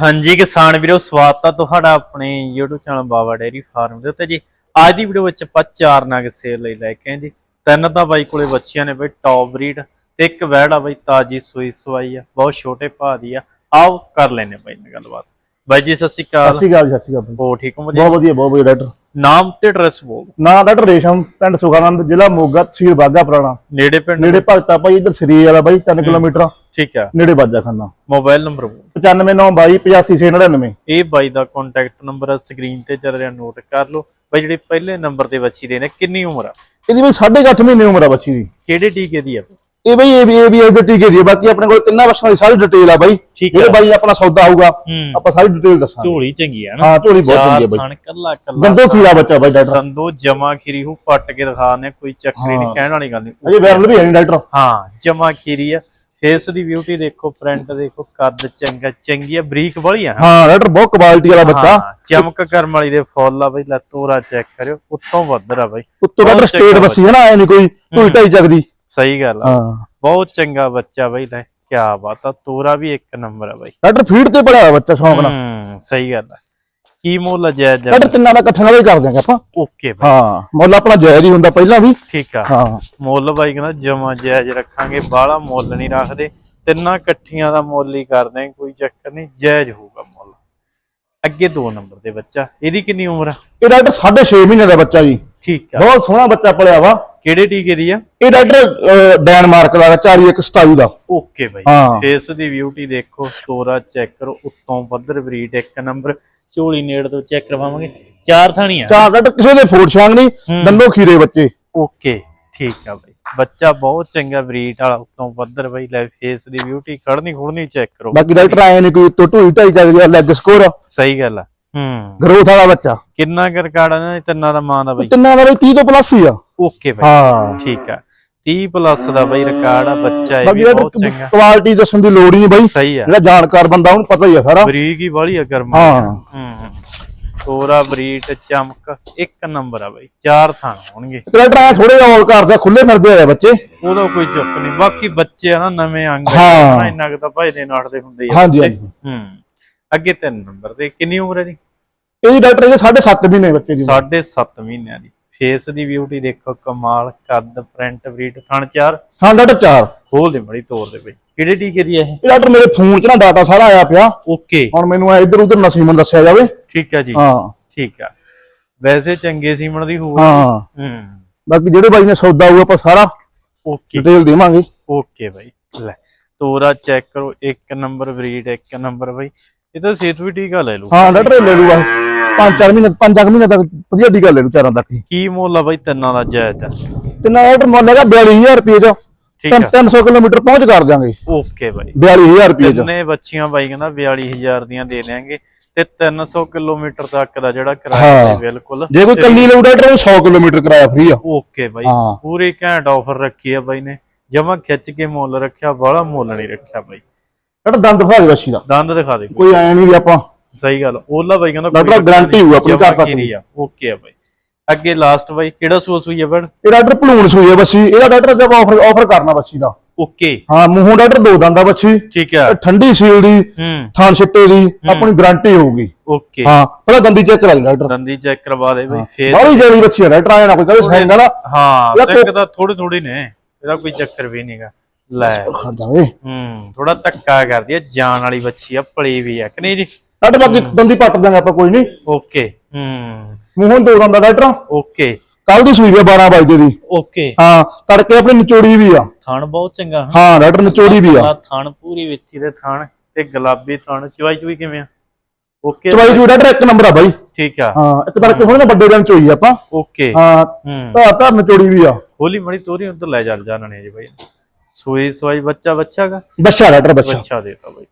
ਹਾਂਜੀ ਕਿਸਾਨ ਵੀਰੋ ਸਵਾਗਤ ਹੈ ਤੁਹਾਡਾ ਆਪਣੇ YouTube channel Baba dairy farm ਦੇ ਉੱਤੇ ਜੀ। ਅੱਜ ਦੀ ਵੀਡੀਓ ਵਿੱਚ ਆਪਾਂ ਚਾਰ ਨਗ ਸੇਲ ਲਈ ਲੈ ਕੇ ਆਏ ਜੀ। ਤਿੰਨ ਤਾਂ ਬਾਈ ਕੋਲੇ ਬੱਚੀਆਂ ਨੇ ਬਈ ਟੌਪ ਬਰੀਡ ਤੇ ਇੱਕ ਵੈੜ ਆ ਬਈ ਤਾਜੀ ਸੂਈ ਸਵਾਈ ਆ ਬਹੁਤ ਛੋਟੇ ਭਾਅ ਦੀ ਆ। ਆਓ ਕਰ ਲੈਨੇ ਬਾਈ ਨਾਲ ਗੱਲਬਾਤ। ਬਾਈ ਜੀ ਸਤਿ ਸ਼੍ਰੀ ਸਤਿ ਅਕਾਲ ਸ਼੍ਰੀ ਅਕਾਲ ਜੀ, ਸਤਿ ਸ਼੍ਰੀ ਅਕਾਲ ਹੋ ਠੀਕ ਹੋ ਬਹੁਤ ਵਧੀਆ ਬਹੁਤ ਵਧੀਆ ਡਾਕਟਰ। ਨਾਮ ਤੇ ਐਡਰੈਸ ਬੋਲ ਨਾਂ ਡਾਕਟਰ ਰੇਸ਼ਮ ਪਿੰਡ ਸੁਖਾਨੰਦ ਜ਼ਿਲ੍ਹਾ ਮੋਗਾ ਤਹਿਸੀਲ ਬਾਗਾ ਪੁਰਾਣਾ। ਨੇੜੇ ਪਿੰਡ ਨੇੜੇ ਭਗਤਾ ਭਾਈ ਇੱਧਰ ਸ੍ਰੀ ਵਾਲਾ ਬਾਈ 3 ਕਿਲੋਮੀਟਰ। ਠੀਕ ਆ। ਨੇੜੇ ਬਾਜਾ ਖਾਨਾ ਮੋਬਾਈਲ ਨੰਬਰ ਬੋਲ 95922 85699 ਇਹ ਬਾਈ ਦਾ ਕੰਟੈਕਟ ਨੰਬਰ ਸਕਰੀਨ ਤੇ ਚੱਲ ਰਿਹਾ ਨੋਟ ਕਰ ਲਓ। ਬਾਈ ਜਿਹੜੇ ਪਹਿਲੇ ਨੰਬਰ ਤੇ ਬੱਚੀ ਦੇ ਨੇ ਕਿੰਨੀ ਉਮਰ ਆ? ਇਹਦੀ ਬਈ 8.5 ਮਹੀਨੇ ਉਮਰ ਆ ਬੱਚੀ ਦੀ। ਕਿਹੜੇ ਟੀਕੇ ਦੀ ਆ? ਇਹ ਬਈ ਇਹ ਵੀ ਇਹ ਵੀ ਇਹਦੇ ਟੀਕੇ ਦੀ ਆ, ਬਾਕੀ ਆਪਣੇ ਕੋਲ ਤਿੰਨਾਂ ਬੱਸਾਂ ਦੀ ਸਾਰੀ ਡਿਟੇਲ ਆ ਬਾਈ। ਜਿਹੜੇ ਬਾਈ ਆਪਣਾ ਸੌਦਾ ਆਊਗਾ ਆਪਾਂ ਸਾਰੀ ਡਿਟੇਲ ਦੱਸਾਂਗੇ। ਝੋਲੀ ਚੰਗੀ ਆ ਨਾ। ਹਾਂ ਝੋਲੀ ਬਹੁਤ ਚੰਗੀ ਆ ਬਾਈ। ਥਣ ਕੱਲਾ ਕੱਲਾ ਗੰਦੋ ਖੀਰਾ ਬੱਚਾ ਬਾਈ ਡਾਕਟਰ। ਦੰਦੋ ਜਮਾ ਖੀਰੀ ਹੂ ਪੱਟ ਕੇ ਦਿਖਾਣੇ ਕੋਈ ਚੱਕਰੀ ਨਹੀਂ। ਕਹਿਣ ਵਾਲੀ ਗੱਲ ਨਹੀਂ। ਅਜੇ ਵਾਇਰਲ ਵੀ ਹੈ ਨਹੀਂ ਡਾਕਟਰ। ਹਾਂ ਜਮਾ ਖੀਰੀ ਆ। ਫੇਸ ਦੀ ਬਿਊਟੀ ਦੇਖੋ ਪ੍ਰਿੰਟ ਦੇਖੋ ਕੱਦ ਚੰਗਾ ਚੰਗੀ ਆ ਬਰੀਕ ਵਾਲੀ ਆ ਹਾਂ ਡਾਕਟਰ ਬਹੁਤ ਕੁਆਲਿਟੀ ਵਾਲਾ ਬੱਚਾ। ਚਮਕ ਕਰਮ ਵਾਲੀ ਦੇ ਫੁੱਲ ਆ ਬਈ ਲੈ ਤੋਰਾ ਚੈੱਕ ਕਰਿਓ ਉੱਤੋਂ ਵੱਧਰ ਆ ਬਈ। ਉੱਤੋਂ ਬਹੁਤ ਸਟੇਟ ਬੱਸੀ ਹੈ ਨਾ ਐ ਨਹੀਂ ਕੋਈ ਢੂਈ ਢਾਈ ਜਗਦੀ। ਸਹੀ ਗੱਲ ਆ। ਬਹੁਤ ਚੰਗਾ ਬੱਚਾ ਬਈ ਲੈ ਕਿਆ ਬਾਤ ਆ ਤੋਰਾ ਵੀ ਇੱਕ ਨੰਬਰ ਆ ਬਈ। ਡਾਕਟਰ ਫੀਡ ਤੇ ਪੜਿਆ ਬੱਚਾ ਸ਼ੌਂਕ ਨਾਲ। ਹੂੰ ਸਹੀ ਗੱਲ ਆ। ਕੀ ਮੁੱਲ ਜਾਇਜ਼ ਡਾਕਟਰ ਤਿੰਨਾਂ ਦਾ ਇਕੱਠਾ ਨਾਲ ਹੀ ਕਰ ਦਿਆਂਗੇ ਆਪਾਂ। ਓਕੇ ਬਈ। ਹਾਂ ਮੁੱਲ ਆਪਣਾ ਜਾਇਜ਼ ਹੀ ਹੁੰਦਾ ਪਹਿਲਾਂ ਵੀ। ਠੀਕ ਆ। ਹਾਂ। ਮੁੱਲ ਬਾਈ ਕਹਿੰਦਾ ਜਮਾ ਜਾਇਜ਼ ਰੱਖਾਂਗੇ ਬਾਹਲਾ ਮੁੱਲ ਨਹੀਂ ਰੱਖਦੇ। ਤਿੰਨਾਂ ਇਕੱਠੀਆਂ ਦਾ ਮੁੱਲ ਹੀ ਕਰਦੇ ਆਂ, ਕੋਈ ਚੱਕਰ ਨਹੀਂ ਜਾਇਜ਼ ਹੋਊਗਾ ਮੁੱਲ। ਅੱਗੇ 2 ਨੰਬਰ ਦੇ ਬੱਚਾ ਇਹਦੀ ਕਿੰਨੀ ਉਮਰ ਆ? ਇਹ ਡਾਕਟਰ 6.5 ਮਹੀਨੇ ਦਾ ਬੱਚਾ ਜੀ। ਠੀਕ ਆ। ਬਹੁਤ ਸੋਹਣਾ ਬੱਚਾ ਪੜਿਆ ਵਾ। ਕਿਹੜੇ ਟੀਕੇ ਦੀ ਆ? ਇਹ ਡਾਕਟਰ ਡੈਨਮਾਰਕ ਦਾ 4127 ਦਾ। ਓਕੇ ਬਾਈ। ਹਾਂ। ਫੇਸ ਦੀ ਬਿਊਟੀ ਦੇਖੋ ਸਟੋਰਾ ਚੈੱਕ ਕਰੋ ਉੱਤੋਂ ਪੱਧਰ ਬਰੀਡ ਇੱਕ ਨੰਬਰ ਝੋਲੀ ਨੇੜ ਤੋਂ ਚੈੱਕ ਕਰਵਾਵਾਂਗੇ। ਚਾਰ ਥਾਣੀ ਆ ਚਾਰ ਡਾਕਟਰ ਕਿਸੇ ਦੇ ਫੋੜ ਛਾਂਗ ਨਹੀਂ ਦੰਦੋ ਖੀਰੇ ਬੱਚੇ। ਓਕੇ ਠੀਕ ਆ ਬਾਈ। ਬੱਚਾ ਬਹੁਤ ਚੰਗਾ ਬਰੀਡ ਵਾਲਾ ਉੱਤੋਂ ਪੱਧਰ ਬਾਈ ਲੈ ਫੇਸ ਦੀ ਬਿਊਟੀ ਖੜਨੀ ਖੁੜਨੀ ਚੈੱਕ ਕਰੋ। ਬਾਕੀ ਡਾਕਟਰ ਆਏ ਨਹੀਂ ਕੋਈ ਉੱਤੋਂ ਢੂਈ ਢਾਈ ਜਗਦੀ ਲੈਗ ਸਕੋਰ ਸਹੀ ਗੱਲ ਆ। ਹੂੰ। ਗਰੋਥ ਵਾਲਾ ਬੱਚਾ। ਕਿੰਨਾ ਕੁ ਰਿਕਾਰਡ ਆ ਨਾ ਤਿੰਨਾਂ ਦਾ ਮਾਂ ਦਾ ਬਾਈ। ਤਿੰਨਾਂ ਦਾ ਬਈ 30 ਤੋਂ ਪਲੱਸ ਹੀ ਆ। ਓਕੇ ਬਾਈ ਹਾਂ। ਠੀਕ ਆ। 30 ਪਲੱਸ ਦਾ ਬਾਈ ਰਿਕਾਰਡ ਆ ਬੱਚਾ ਇਹ ਬਾਕੀ ਵੀ ਬਹੁਤ ਚੰਗਾ। ਕੁਆਲਿਟੀ ਦੱਸਣ ਦੀ ਲੋੜ ਹੀ ਨਹੀਂ ਬਈ। ਸਹੀ ਆ। ਜਿਹੜਾ ਜਾਣਕਾਰ ਬੰਦਾ ਉਹਨੂੰ ਪਤਾ ਹੀ ਆ ਸਾਰਾ। ਬਰੀਕ ਹੀ ਵਾਲੀ ਆ ਗਰਮ ਹਾਂ। ਹੂੰ ਤੋਰਾ ਬਰੀਟ ਚਮਕ ਇੱਕ ਨੰਬਰ ਆ ਬਾਈ। ਚਾਰ ਥਾਂ ਹੋਣਗੇ। ਡਾਕਟਰ ਆ ਥੋੜੇ ਔਲ ਕਰਦੇ ਖੁੱਲੇ ਫਿਰਦੇ ਹੋਏ ਬੱਚੇ। ਉਹਦਾ ਕੋਈ ਚੁੱਕ ਨਹੀਂ। ਬਾਕੀ ਬੱਚੇ ਆ ਨਾ ਨਵੇਂ ਅੰਗ ਹਾਂ। ਇੰਨਾ ਕੁ ਤਾਂ ਭਾਈ ਦੇ ਨਾਟਦੇ ਹੁੰਦੇ ਆ। ਹਾਂਜੀ ਬੱਚੇ। ਹਾਂਜੀ। ਹੂੰ। ਅੱਗੇ ਤਿੰਨ ਨੰਬਰ ਤੇ ਕਿੰਨੀ ਉਮਰ ਹੈ ਦੀ ਇਹ ਡਾਕਟਰ ਇਹ 7.5 ਮਹੀਨੇ ਬੱਚੇ ਦੀ ਸਾਢੇ 7 ਮਹੀਨਿਆਂ ਦੀ। ਫੇਸ ਦੀ ਬਿਊਟੀ ਦੇਖੋ ਕਮਾਲ ਕੱਦ ਪ੍ਰਿੰਟ ਬਰੀਟ ਥਣ ਚਾਰ। ਹਾਂ ਡਾਕਟਰ 4 ਖੋਲ ਦੇ ਬੜੀ ਤੋਰ ਦੇ ਬਈ ਕਿਹੜੇ ਟੀਕੇ ਦੀ ਹੈ ਇਹ? ਇਹ ਡਾਕਟਰ ਮੇਰੇ ਫੋਨ 'ਚ ਨਾ ਡਾਟਾ ਸਾਰਾ ਆਇਆ ਪਿਆ। ਓਕੇ ਹੁਣ ਮੈਨੂੰ ਇਹ ਇੱਧਰ ਉੱਧਰ ਨਸੀਮਨ ਦੱਸਿਆ ਜਾਵੇ। ਠੀਕ ਆ ਜੀ। ਹਾਂ। ਠੀਕ ਆ। ਵੈਸੇ ਚੰਗੇ ਸੀਮਣ ਦੀ ਹੋਊ। ਹਾਂ। ਹੂੰ। ਬਾਕੀ ਜਿਹੜੇ ਬਾਈ ਨੇ ਸੌਦਾ ਆਊ ਆਪਾਂ ਸਾਰਾ ਓਕੇ ਡਿਟੇਲ ਦੇਵਾਂਗੇ। ਓਕੇ ਬਾਈ। ਲੈ ਤੋਰਾ ਚੈੱਕ ਕਰੋ। ਇੱਕ ਨੰਬਰ ਬਰੀਡ ਇੱਕ ਨੰਬਰ ਬਾਈ। ਇਹ ਤਾਂ ਸੇਤ ਵੀ ਟੀਕਾ ਲੈ ਲਓ ਹਾਂ ਡਾਕਟਰ ਲੈ ਲੂਗਾ ਪੰਜ ਚਾਰ ਮਹੀਨੇ ਪੰਜ ਕੁ ਮਹੀਨੇ ਤੱਕ ਵਧੀਆ ਟੀਕਾ ਲੈ ਲੂ ਚਾਰਾਂ ਤੱਕ ਹੀ ਕੀ ਮੁੱਲ ਆ ਬਾਈ ਤਿੰਨਾਂ ਦਾ ਜਾਇਜ਼ ਆ? ਤੇ ਨਾ ਡਾਕਟਰ ਮੁੱਲ ਹੈਗਾ 42000 ਰੁਪਏ ਚ। ਠੀਕ ਆ। 300 ਕਿਲੋਮੀਟਰ ਪਹੁੰਚ ਕਰ ਦਿਆਂਗੇ। ਓਕੇ ਬਾਈ। 42000 ਰੁਪਏ ਚ। ਤਿੰਨੇ ਬੱਚੀਆਂ ਬਾਈ ਕਹਿੰਦਾ 42000 ਦੀਆਂ ਦੇ ਦੇਾਂਗੇ ਤੇ 300 ਕਿਲੋਮੀਟਰ ਤੱਕ ਦਾ ਜਿਹੜਾ ਕਿਰਾਇਆ ਹਾਂ। ਬਿਲਕੁਲ। ਜੇ ਕੋਈ ਕੱਲੀ ਲਊ ਡਾਕਟਰ ਉਹ 100 ਕਿਲੋਮੀਟਰ ਕਿਰਾਇਆ ਫ੍ਰੀ ਆ। ਓਕੇ ਬਾਈ। ਪੂਰੀ ਘੈਂਟ ਆਫਰ ਰੱਖੀ ਆ ਬਾਈ ਨੇ। ਜਮਾ ਖਿੱਚ ਕੇ ਮੁੱਲ ਰੱਖਿਆ ਬਾਹਲਾ ਮੁੱਲ ਨਹੀਂ ਰੱਖਿਆ ਬਾਈ। ਡਾਕਟਰ ਦੰਦ ਦਿਖਾ ਦੇ ਦਾ। ਦੰਦ ਦਿਖਾ ਦੇ। ਕੋਈ। ਕੋਈ ਐ ਨਹੀਂ ਵੀ ਆਪਾਂ ਸਹੀ ਗੱਲ ਓਲਾ ਬਾਈ ਕਹਿੰਦਾ ਡਾਕਟਰ ਗਾਰੰਟੀ ਹੋਊ ਆਪਣੀ ਘਰ ਤੱਕ ਦੀ ਓਕੇ ਆ ਬਾਈ। ਅੱਗੇ ਲਾਸਟ ਬਾਈ ਕਿਹੜਾ ਸੂਸ ਹੋਈ ਆ ਬੜ ਇਹ ਡਾਕਟਰ ਭਲੂਣ ਸੂਈ ਆ ਬੱਚੀ ਇਹਦਾ ਡਾਕਟਰ ਜਬ ਆਫਰ ਆਫਰ ਕਰਨਾ ਬੱਚੀ ਦਾ। ਓਕੇ। ਹਾਂ ਮੂੰਹੋਂ ਡਾਕਟਰ ਦੋ ਦੰਦਾ ਬੱਚੀ ਠੀਕ ਆ। ਇਹ ਠੰਡੀ ਸੀਲ ਦੀ ਹੂੰ। ਥਾਨ ਛਿੱਟੇ ਦੀ ਆਪਣੀ ਗਾਰੰਟੀ ਹੋਊਗੀ। ਓਕੇ। ਹਾਂ ਪਹਿਲਾਂ ਦੰਦੀ ਚੈੱਕ ਕਰਾ ਦੇ ਡਾਕਟਰ। ਦੰਦੀ ਚੈੱਕ ਕਰਵਾ ਦੇ ਬਈ ਫੇਰ ਬਾਹਲੀ ਜਿਹੜੀ ਬੱਚੀ ਆ ਡਾਕਟਰ ਆਇਆ ਨਾ ਕੋਈ ਕਹੇ ਸੈਂਗ ਵਾਲਾ। ਹਾਂ ਸਿੰਘ ਤਾਂ ਥੋੜੇ ਥੋੜੇ ਨੇ ਇਹਦਾ ਕੋਈ ਚੱਕਰ ਵੀ ਨਹੀਂਗਾ ਲੈ। ਹੂੰ ਥੋੜਾ ਧੱਕਾ ਕਰਦੀ ਆ ਜਾਨ ਵਾਲੀ ਬੱਚੀ ਆ ਪਲੀ ਵੀ ਆ ਕਿ ਨਹੀਂ ਜੀ? ਡਾਕਟਰ ਬਾਕੀ ਦੰਦੀ ਪੱਟ ਦਾਂਗੇ ਆਪਾਂ ਕੋਈ ਨਹੀਂ ਓਕੇ। ਹੂੰ। ਮੂੰਹੋਂ ਦੋ ਦੰਦਾ ਡਾਕਟਰ। ਓਕੇ। ਕੱਲ ਦੀ ਸੂਈ ਆ 12 ਵਜੇ ਦੀ। ਓਕੇ। ਹਾਂ ਤੜਕੇ ਆਪਣੀ ਨਿਚੋੜੀ ਵੀ ਆ। ਥਣ ਬਹੁਤ ਚੰਗਾ ਹਾਂ। ਡਾਕਟਰ ਨਿਚੋੜੀ ਵੀ ਆ। ਥਣ ਪੂਰੀ ਵਿੱਚੀ ਦੇ ਥਣ ਤੇ ਗੁਲਾਬੀ ਥਣ। ਚਵਾਈ ਚੁਈ ਕਿਵੇਂ ਆ? ਓਕੇ ਚਵਾਈ ਜੂ ਡਾਕਟਰ ਇੱਕ ਨੰਬਰ ਆ ਬਾਈ। ਠੀਕ ਆ। ਹਾਂ ਇੱਕ ਤੜਕੇ ਹੁਣ ਨਾ ਵੱਡੇ ਦਿਨ ਚ ਹੋਈ ਆਪਾਂ। ਓਕੇ। ਹਾਂ ਹੂੰ। ਧਾਰ ਧਾਰ ਨਿਚੋੜੀ ਵੀ ਆ। ਹੋਲੀ ਮੜੀ ਤੋਰੀ ਉਧਰ ਲੈ ਜਾ ਜਾਣਨੇ ਜੀ ਬਾਈ। ਸੋਈ ਸਵਾਈ ਬੱਚਾ ਬੱਚਾਗਾ ਬੱਚਾ ਡਾਕਟਰ ਬੱਚਾ। ਬੱਚਾ ਦੇਤਾ ਬਾਈ।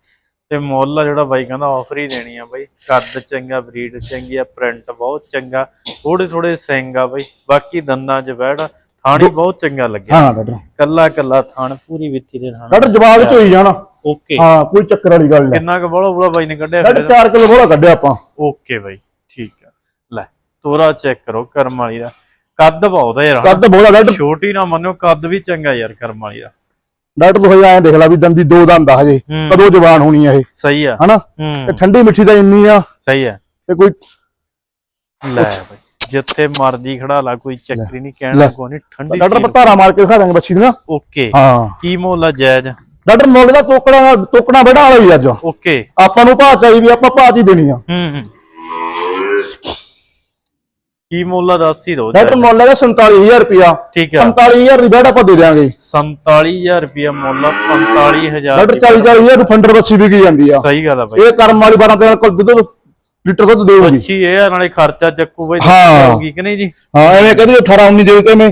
ਤੇ ਮੁੱਲ ਜਿਹੜਾ ਬਾਈ ਕਹਿੰਦਾ ਆਫਰ ਹੀ ਦੇਣੀ ਆ ਬਾਈ। ਕੱਦ ਚੰਗਾ ਬਰੀਡ ਚੰਗੀ ਆ ਪ੍ਰਿੰਟ ਬਹੁਤ ਚੰਗਾ ਥੋੜੇ ਥੋੜੇ ਸਿੰਗ ਆ ਬਾਈ। ਬਾਕੀ ਦੰਦਾਂ 'ਚ ਬੈੜ ਥਾਣੀ ਬਹੁਤ ਚੰਗਾ ਲੱਗਿਆ। ਹਾਂ ਡਾਕਟਰ ਕੱਲਾ ਕੱਲਾ ਥਾਣ ਪੂਰੀ ਵਿੱਚੀ ਦੇ ਥਾਣ ਡਾਕਟਰ ਜਵਾਬ ਚ ਹੋਈ ਜਾਣਾ। ਓਕੇ ਹਾਂ ਕੋਈ ਚੱਕਰ ਵਾਲੀ ਗੱਲ ਨਹੀਂ। ਕਿੰਨਾ ਕੁ ਬੜਾ ਬੜਾ ਬਾਈ ਨੇ ਕੱਢਿਆ ਫਿਰ। ਡਾਕਟਰ 4 ਕਿਲੋ ਥੋੜਾ ਕੱਢਿਆ ਆਪਾਂ। ਓਕੇ ਬਾਈ ਠੀਕ ਆ। ਲੈ ਤੋਰਾ ਚੈੱਕ ਕਰੋ ਕਰਮ ਵਾਲੀ ਦਾ। ਕੱਦ ਬਹੁਤ ਆ ਯਾਰ ਕੱਦ ਬੋਲਾ ਡਾਕਟਰ ਛੋਟੀ ਨਾ ਮੰਨਿਓ ਕੱਦ ਵੀ ਚੰਗਾ ਯਾਰ ਕਰਮ ਵਾਲੀ ਦਾ। ਡਾਕਟਰ ਤੋਂ ਐਂ ਦੇਖ ਲਾ ਵੀ ਦੰਦੀ ਦੋ ਦੰਦ ਆ ਹਜੇ। ਕਦੋਂ ਜਵਾਨ ਹੋਣੀ ਆ ਇਹ। ਸਹੀ ਆ। ਹਨਾ? ਤੇ ਠੰਡੀ ਮਿੱਠੀ ਤਾਂ ਇੰਨੀ ਆ। ਸਹੀ ਆ। ਤੇ ਕੋਈ ਲੈ ਬਈ ਜਿੱਥੇ ਮਰਜ਼ੀ ਖੜਾ ਲਾ ਕੋਈ ਚੱਕਰੀ ਨਹੀਂ। ਕਹਿਣਾ ਕੋਈ ਨਹੀਂ ਠੰਡੀ ਡਾਕਟਰ। ਪਤਾਰਾ ਮਾਰ ਕੇ ਦਿਖਾ ਦਾਂਗੇ ਬੱਚੀ ਦੀਆਂ ਓਕੇ। ਹਾਂ। ਕੀ ਮੁੱਲ ਆ ਜਾਇਜ਼? ਡਾਕਟਰ ਮੁੱਲ ਦਾ ਟੋਕਣਾ ਟੋਕਣਾ ਬੜਾ ਵਾਲਾ ਹੀ ਅੱਜ। ਓਕੇ। ਆਪਾਂ ਨੂੰ ਭਾਅ ਚਾਹੀਦੀ ਆਪਾਂ ਭਾਅ ਹੀ ਦੇਣੀ ਆ। ਹੂੰ ਹੂੰ। ਕੀ ਮੁੱਲ ਆ ਦੱਸ ਹੀ ਦੋ ਡਾਕਟਰ ਮੁੱਲ ਹੈਗਾ 47000 ਰੁਪਿਆ ਠੀਕ ਆ। 45000 ਦੀ ਬੈਠ ਆਪਾਂ ਦੇ ਦਿਆਂਗੇ। 47000 ਰੁਪਿਆ ਮੁੱਲ ਆ 45000 ਡਾਕਟਰ 40 40000 ਦੀ ਫੰਡਰ ਬੱਸੀ ਵਿਕੀ ਜਾਂਦੀ ਆ। ਸਹੀ ਗੱਲ ਆ ਬਾਈ। ਇਹ ਕਰਮ ਵਾਲੀ 12 13 ਕੋਲ ਦੁੱਧ ਲੀਟਰ ਦੁੱਧ ਦੇਊਗੀ। ਅੱਛੀ ਇਹ ਆ, ਨਾਲੇ ਖਰਚਾ ਚੱਕੂ ਬਾਈ ਹਾਂ। ਹੋਗੀ ਕਿ ਨਹੀਂ ਜੀ। ਹਾਂ ਐਵੇਂ ਕਹਿੰਦੀ 18 19 ਦੇ ਕਿਵੇਂ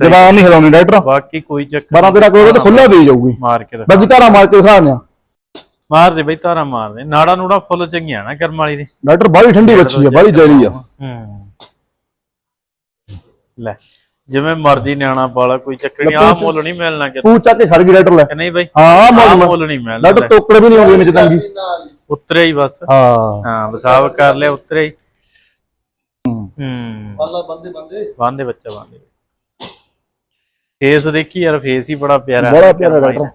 ਜਵਾਨ ਨਹੀਂ ਹਿਲਾਉਣੀ ਡਾਕਟਰ। ਬਾਕੀ ਕੋਈ ਚੱਕਰ 12 13 ਕੋਲ ਤਾਂ ਖੁੱਲਾ ਦੇ ਜਾਊਗੀ। ਮਾਰ ਕੇ। ਬਾਕੀ ਧਾਰਾ ਮਾਰ ਕੇ ਹਿਸਾਬ ਨੇ ਮਾਰ ਦੇ ਬਈ ਤਾਰਾ ਮਾਰ ਦੇ। ਨਾੜਾ ਨੂੜਾ ਫੁੱਲ ਚੰਗੀਆਂ ਨਾ ਕਰਮ ਵਾਲੀ ਦੀ। ਡਾਕਟਰ ਬਾਹਲੀ ਠੰਡੀ ਬੱਚੀ ਆ ਬਾਹਲੀ ਜੈਲੀ ਆ। ਹੂੰ। ਲੈ ਜਿਵੇਂ ਮਰਜ਼ੀ ਨਿਆਣਾ ਪਾਲਾ ਕੋਈ ਚੱਕਰ ਨਹੀਂ ਆ ਮੁੱਲ ਨਹੀਂ ਮਿਲਣਾ ਕਿ ਪੂਛ ਚੱਕ ਕੇ ਖੜ ਗਈ ਡਾਕਟਰ ਲੈ। ਨਹੀਂ ਬਈ? ਹਾਂ ਮੁੱਲ ਮੁੱਲ ਨਹੀਂ ਮਿਲਣਾ ਡਾਕਟਰ ਟੋਕੜੇ ਵੀ ਨਹੀਂ ਆਉਂਦੇ ਨੇ ਚੰਗੀ। ਉਤਰੇ ਹੀ ਬਸ। ਹਾਂ। ਹਾਂ ਵਸਾਵ ਕਰ ਲਿਆ ਉਤਰੇ ਹੀ। ਹੂੰ। ਹੂੰ। ਅੱਲਾ ਬੰਦੇ ਬੰਦੇ। ਬਾਂਦੇ ਬੱਚਾ ਬਾਂਦੇ। ਫੇਸ ਦੇਖੀ ਯਾਰ ਫੇਸ ਹੀ ਬੜਾ ਪਿਆਰਾ ਬੜਾ ਪਿਆਰਾ ਡਾਕਟਰ।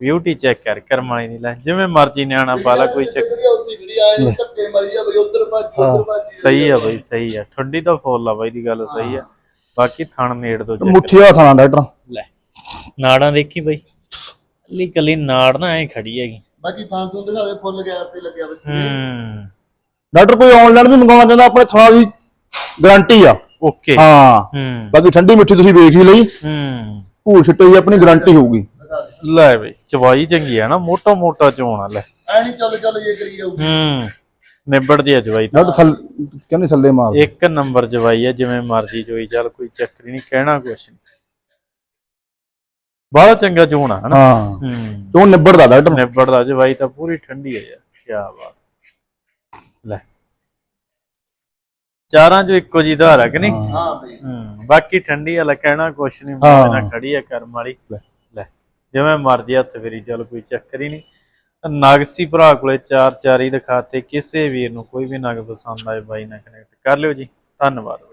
ਬਿਊਟੀ ਚੈੱਕ ਕਰ ਕਰਮ ਵਾਲੀ ਦੀ ਲੈ। ਜਿਵੇਂ ਮਰਜ਼ੀ ਨਿਆਣਾ ਪਾਲਾ ਕੋਈ ਚੱਕਰ ਆਏ ਨੇ ਧੱਕੇ ਮਾਰੀ ਜਾ ਬਈ ਉਧਰ ਭੱਜ ਉਧਰ ਭੱਜ। ਸਹੀ ਆ ਬਈ ਸਹੀ ਆ। ਠੰਡੀ ਤਾਂ ਫੁੱਲ ਆ ਬਾਈ ਦੀ ਗੱਲ ਸਹੀ ਆ। ਬਾਕੀ ਥਣ ਨੇੜ ਤੋਂ ਮੁੱਠੀ ਆ ਥਾਣਾ ਡਾਕਟਰ। ਲੈ ਨਾੜਾਂ ਦੇਖੀ ਬਈ। ਕੱਲੀ ਕੱਲੀ ਨਾੜ ਨਾ ਐ ਖੜੀ ਹੈਗੀ। ਬਾਕੀ ਥਾਂ ਤੋਂ ਦਿਖਾ ਦੇ ਫੁੱਲ ਗਿਆ ਤੇ ਲੱਗਿਆ ਵਿੱਚ ਹੂੰ। ਡਾਕਟਰ ਕੋਈ ਆਨਲਾਈਨ ਵੀ ਮੰਗਵਾਉਣਾ ਚਾਹੁੰਦਾ ਆਪਣੇ ਥਾਂ ਦੀ ਗਾਰੰਟੀ ਆ। ਓਕੇ। ਹਾਂ। ਹੂੰ। ਬਾਕੀ ਠੰਡੀ ਮਿੱਠੀ ਤੁਸੀਂ ਵੇਖ ਹੀ ਲਈ। ਹੂੰ। ਭੂਰ ਛਿੱਟੇ ਦੀ ਆਪਣੀ ਗਾਰੰਟੀ ਹੋਊਗੀ। ਲੈ ਬਈ ਚਵਾਈ ਚੰਗੀ ਆ ਨਾ ਮੋਟਾ ਮੋਟਾ ਚੋਣ ਆ ਲੈ। ਐ ਨਹੀਂ ਚੱਲ ਚੱਲ ਇਹ ਕਰੀ ਜਾਊਗੀ। ਹੂੰ ਨਿਬੜਦੀ ਆ ਜਵਾਈ ਤਾਂ। ਡਾਕਟਰ ਥੱਲੇ ਕਹਿੰਦੇ ਥੱਲੇ ਮਾਰ ਇੱਕ ਨੰਬਰ ਜਵਾਈ ਆ ਜਿਵੇਂ ਮਰਜ਼ੀ ਚੋਈ ਚੱਲ ਕੋਈ ਚੱਕਰ ਹੀ ਨਹੀਂ ਕਹਿਣਾ ਕੁਛ ਨਹੀਂ। ਬਹੁਤ ਚੰਗਾ ਚੋਣ ਆ ਹਨਾ? ਹਾਂ। ਹੂੰ। ਤੋਂ ਨਿਬੜਦਾ ਡਾਕਟਰ ਨਿਬੜਦਾ ਜਵਾਈ ਤਾਂ ਪੂਰੀ ਠੰਡੀ ਹੈ ਯਾਰ ਕੀ ਬਾਤ। ਲੈ। ਚਾਰਾਂ ਚੋਂ ਇੱਕੋ ਜੀ ਧਾਰ ਆ ਕਿ ਨਹੀਂ? ਹਾਂ। ਬਈ। ਹੂੰ ਬਾਕੀ ਠੰਡੀ ਆ ਲੈ ਕਹਿਣਾ ਕੁਛ ਨਹੀਂ ਹਾਂ। ਨਾਲ ਖੜੀ ਆ ਕਰਮ ਵਾਲੀ। ਲੈ। ਜਿਵੇਂ ਮਰਜ਼ੀ ਹੱਥ ਫੇਰੀ, ਚੱਲ ਕੋਈ ਚੱਕਰ ਹੀ ਨਹੀਂ। ਨਗਸੀ ਭਰਾ ਕੋਲੇ ਚਾਰ ਚਾਰੀ ਦਿਖਾਤੇ, ਕਿਸੇ ਵੀਰ ਨੂੰ ਕੋਈ ਵੀ ਨਗ ਪਸੰਦ ਆਏ, ਬਾਈ ਨਾਲ ਕਨੈਕਟ ਕਰ ਲਿਓ ਜੀ। ਧੰਨਵਾਦ।